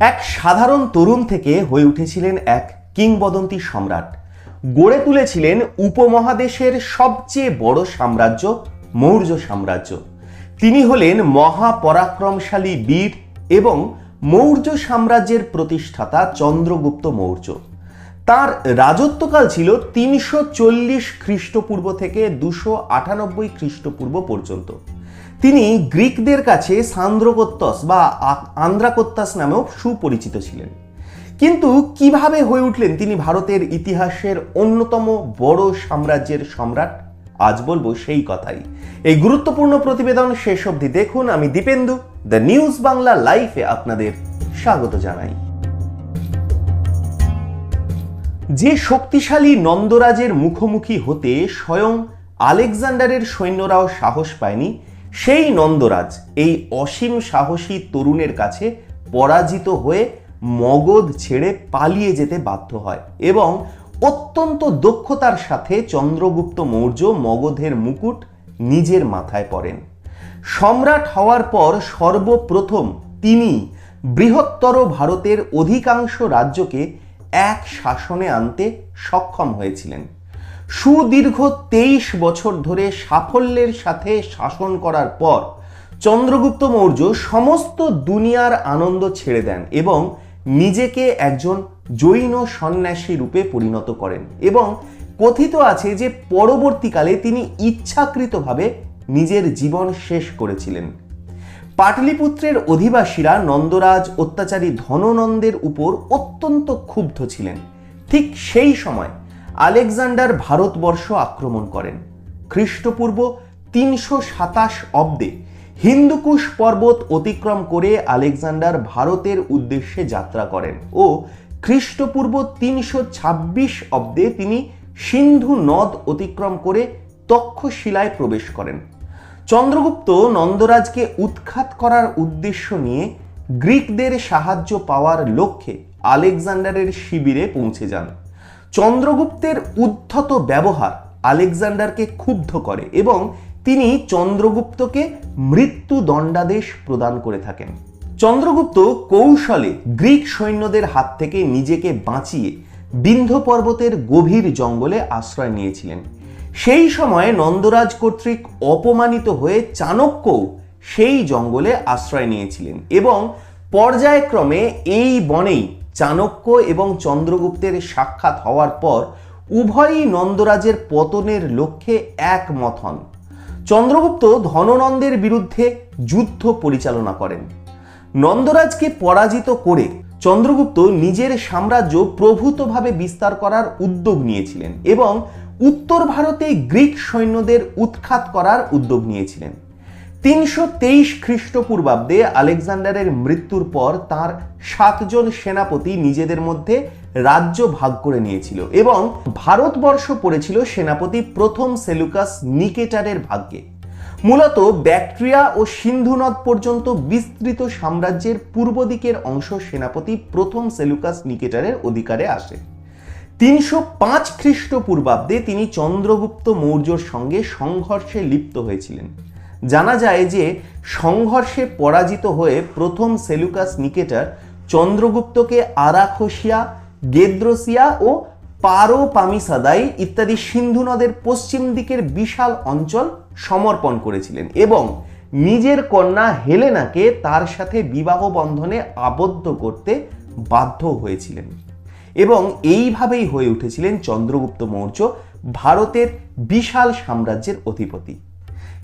এক সাধারণ তরুণ থেকে হয়ে উঠেছিলেন এক কিংবদন্তি সম্রাট। গড়ে তুলেছিলেন উপমহাদেশের সবচেয়ে বড় সাম্রাজ্য, মৌর্য সাম্রাজ্য। তিনি হলেন মহাপরাক্রমশালী বীর এবং মৌর্য সাম্রাজ্যের প্রতিষ্ঠাতা চন্দ্রগুপ্ত মৌর্য। তার রাজত্বকাল ছিল তিনশো চল্লিশ খ্রিস্টপূর্ব থেকে দুশো আটানব্বই খ্রিস্টপূর্ব পর্যন্ত। তিনি গ্রিকদের কাছে সান্দ্রকোত্তস বা আন্দ্রাকোত্তাস নামেও সুপরিচিত ছিলেন। কিন্তু কীভাবে হয়ে উঠলেন তিনি ভারতের ইতিহাসের অন্যতম বড় সাম্রাজ্যের সম্রাট? আজ বলব সেই কথাই। এই গুরুত্বপূর্ণ প্রতিবেদন শেষ অবধি দেখুন। আমি দীপেন্দু, দ্য নিউজ বাংলা লাইফে আপনাদের স্বাগত জানাই। যে শক্তিশালী নন্দরাজের মুখোমুখি হতে স্বয়ং আলেকজান্ডারের সৈন্যরাও সাহস পায়নি সেই নন্দরাজ এই অসীম সাহসী তরুণের কাছে পরাজিত হয়ে মগধ ছেড়ে পালিয়ে যেতে বাধ্য হয় এবং অত্যন্ত দক্ষতার সাথে চন্দ্রগুপ্ত মৌর্য মগধের মুকুট নিজের মাথায় পরেন। সম্রাট হওয়ার পর সর্বপ্রথম তিনি বৃহত্তর ভারতের অধিকাংশ রাজ্যকে এক শাসনে আনতে সক্ষম হয়েছিলেন। সুদীর্ঘ তেইশ বছর ধরে সাফল্যের সাথে শাসন করার পর চন্দ্রগুপ্ত মৌর্য সমস্ত দুনিয়ার আনন্দ ছেড়ে দেন এবং নিজেকে একজন জৈন সন্ন্যাসী রূপে পরিণত করেন এবং কথিত আছে যে পরবর্তীকালে তিনি ইচ্ছাকৃতভাবে নিজের জীবন শেষ করেছিলেন। পাটলিপুত্রের অধিবাসীরা নন্দরাজ অত্যাচারী ধননন্দের উপর অত্যন্ত ক্ষুব্ধ ছিলেন। ঠিক সেই সময় আলেকজান্ডার ভারতবর্ষ আক্রমণ করেন। খ্রিস্টপূর্ব তিনশো সাতাশ অব্দে হিন্দুকুশ পর্বত অতিক্রম করে আলেকজান্ডার ভারতের উদ্দেশ্যে যাত্রা করেন ও খ্রিস্টপূর্ব তিনশো ছাব্বিশ অব্দে তিনি সিন্ধু নদ অতিক্রম করে তক্ষশিলায় প্রবেশ করেন। চন্দ্রগুপ্ত নন্দরাজকে উৎখাত করার উদ্দেশ্য নিয়ে গ্রিকদের সাহায্য পাওয়ার লক্ষ্যে আলেকজান্ডারের শিবিরে পৌঁছে যান। চন্দ্রগুপ্তের উদ্ধত ব্যবহার আলেকজান্ডারকে ক্ষুব্ধ করে এবং তিনি চন্দ্রগুপ্তকে মৃত্যু দণ্ডাদেশ প্রদান করে থাকেন। চন্দ্রগুপ্ত কৌশলে গ্রিক সৈন্যদের হাত থেকে নিজেকে বাঁচিয়ে বিন্ধ্য পর্বতের গভীর জঙ্গলে আশ্রয় নিয়েছিলেন। সেই সময় নন্দরাজ কর্তৃক অপমানিত হয়ে চাণক্যও সেই জঙ্গলে আশ্রয় নিয়েছিলেন এবং পর্যায়ক্রমে এই বনেই চাণক্য এবং চন্দ্রগুপ্তের সাক্ষাৎ হওয়ার পর উভয়ই নন্দরাজের পতনের লক্ষ্যে একমত হন। চন্দ্রগুপ্ত ধননন্দের বিরুদ্ধে যুদ্ধ পরিচালনা করেন। নন্দরাজকে পরাজিত করে চন্দ্রগুপ্ত নিজের সাম্রাজ্য প্রভূতভাবে বিস্তার করার উদ্যোগ নিয়েছিলেন এবং উত্তর ভারতে গ্রিক সৈন্যদের উৎখাত করার উদ্যোগ নিয়েছিলেন। তিনশো তেইশ খ্রিস্টপূর্বাব্দে আলেকজান্ডারের মৃত্যুর পর তার সাতজন সেনাপতি নিজেদের মধ্যে রাজ্য ভাগ করে নিয়েছিল এবং ভারতবর্ষ পড়েছিল সেনাপতি প্রথম সেলুকাস নিকেটারের ভাগ্যে। মূলত ব্যাকট্রিয়া ও সিন্ধু নদ পর্যন্ত বিস্তৃত সাম্রাজ্যের পূর্ব দিকের অংশ সেনাপতি প্রথম সেলুকাস নিকেটারের অধিকারে আসে। তিনশো পাঁচ খ্রিস্টপূর্বাব্দে তিনি চন্দ্রগুপ্ত মৌর্যর সঙ্গে সংঘর্ষে লিপ্ত হয়েছিলেন। জানা যায় যে সংঘর্ষে পরাজিত হয়ে প্রথম সেলুকাস নিকেটার চন্দ্রগুপ্তকে আরাখোসিয়া গেদ্রসিয়া ও পারো পামিসাদাই ইত্যাদি সিন্ধু নদের পশ্চিম দিকের বিশাল অঞ্চল সমর্পণ করেছিলেন এবং নিজের কন্যা হেলেনাকে তার সাথে বিবাহ বন্ধনে আবদ্ধ করতে বাধ্য হয়েছিলেন এবং এইভাবেই হয়ে উঠেছিলেন চন্দ্রগুপ্ত মৌর্য ভারতের বিশাল সাম্রাজ্যের অধিপতি।